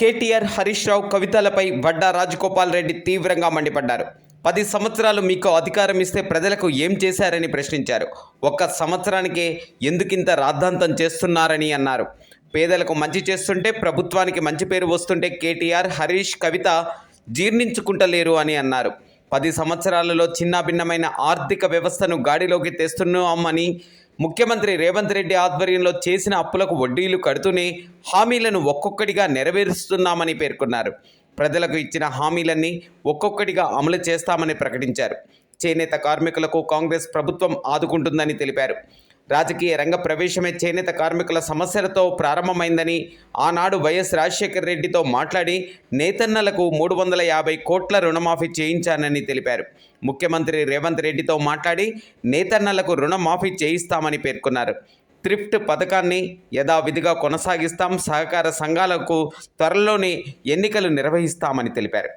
కేటీఆర్ హరీష్ రావు కవితలపై వడ్డా రాజగోపాల్ రెడ్డి తీవ్రంగా మండిపడ్డారు. పది సంవత్సరాలు మీకు అధికారం ఇస్తే ప్రజలకు ఏం చేశారని ప్రశ్నించారు. ఒక్క సంవత్సరానికే ఎందుకింత రాద్ధాంతం చేస్తున్నారని అన్నారు. పేదలకు మంచి చేస్తుంటే ప్రభుత్వానికి మంచి పేరు వస్తుంటే కేటీఆర్ హరీష్ కవిత జీర్ణించుకుంటలేరు అని అన్నారు. పది సంవత్సరాలలో చిన్న భిన్నమైన ఆర్థిక వ్యవస్థను గాడిలోకి తెస్తున్నామని ముఖ్యమంత్రి రేవంత్ రెడ్డి ఆధ్వర్యంలో చేసిన అప్పులకు వడ్డీలు కడుతూనే హామీలను ఒక్కొక్కటిగా నెరవేరుస్తున్నామని పేర్కొన్నారు. ప్రజలకు ఇచ్చిన హామీలన్నీ ఒక్కొక్కటిగా అమలు చేస్తామని ప్రకటించారు. చేనేత కార్మికులకు కాంగ్రెస్ ప్రభుత్వం ఆదుకుంటుందని తెలిపారు. రాజకీయ రంగ ప్రవేశమే చేనేత కార్మికుల సమస్యలతో ప్రారంభమైందని ఆనాడు వైఎస్ రాజశేఖర్ రెడ్డితో మాట్లాడి నేతన్నలకు మూడు వందల యాభై కోట్ల రుణమాఫీ చేయించానని తెలిపారు. ముఖ్యమంత్రి రేవంత్ రెడ్డితో మాట్లాడి నేతన్నలకు రుణమాఫీ చేయిస్తామని పేర్కొన్నారు. త్రిఫ్ట్ పథకాన్ని యథావిధిగా కొనసాగిస్తాం సహకార సంఘాలకు త్వరలోనే ఎన్నికలు నిర్వహిస్తామని తెలిపారు.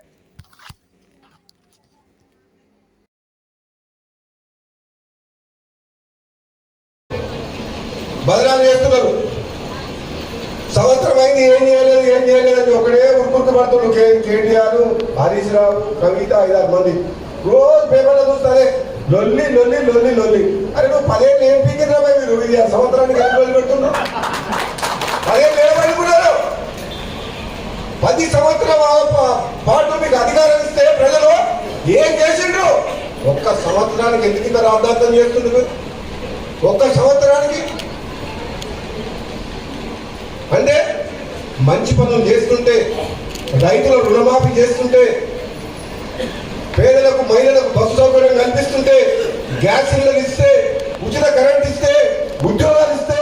బదనాలు చేస్తున్నారు. సంవత్సరం అయింది ఏం చేయలేదు ఏం చేయలేదు అని ఒకడే ఉరుకుతు కే కేటీఆర్ హరీష్ రావు కవిత ఐదారు మంది. రోజు పేపర్లో చూస్తారే లొల్లి లొల్లి లొల్లి లొల్లి. అరే నువ్వు పదేళ్ళు ఏం పీకిరా మీరు ఇది ఆ సంవత్సరానికి ఎన్ని రోజులు పెడుతున్నావు పదేళ్ళు ఏమనుకున్నారు పది సంవత్సరాల పాటు మీకు అధికారం ఇస్తే ప్రజలు ఏం చేసిండ్రు? ఒక్క సంవత్సరానికి ఎందుకు ఇంత రాద్ధాంతం చేస్తుండ్రు? ఒక్క సంవత్సరానికి మంచి పనులు చేస్తుంటే రైతుల రుణమాఫీ చేస్తుంటే పేదలకు మహిళలకు బస్సు సౌకర్యం కల్పిస్తుంటే గ్యాస్ సిలిండర్ ఇస్తే ఉచిత కరెంట్ ఇస్తే ఉద్యోగాలు ఇస్తే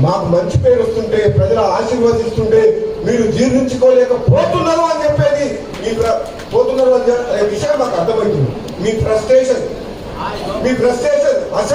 మాకు మంచి పేరు వస్తుంటే ప్రజలు ఆశీర్వదిస్తుంటే మీరు జీర్ణించుకోలేకపోతున్నారు అని చెప్పేది మీ పోతున్నారు అని విషయం మాకు అర్థమవుతుంది. మీ ఫ్రస్ట్రేషన్ మీ ఫ్రస్ట్రేషన్ అసలు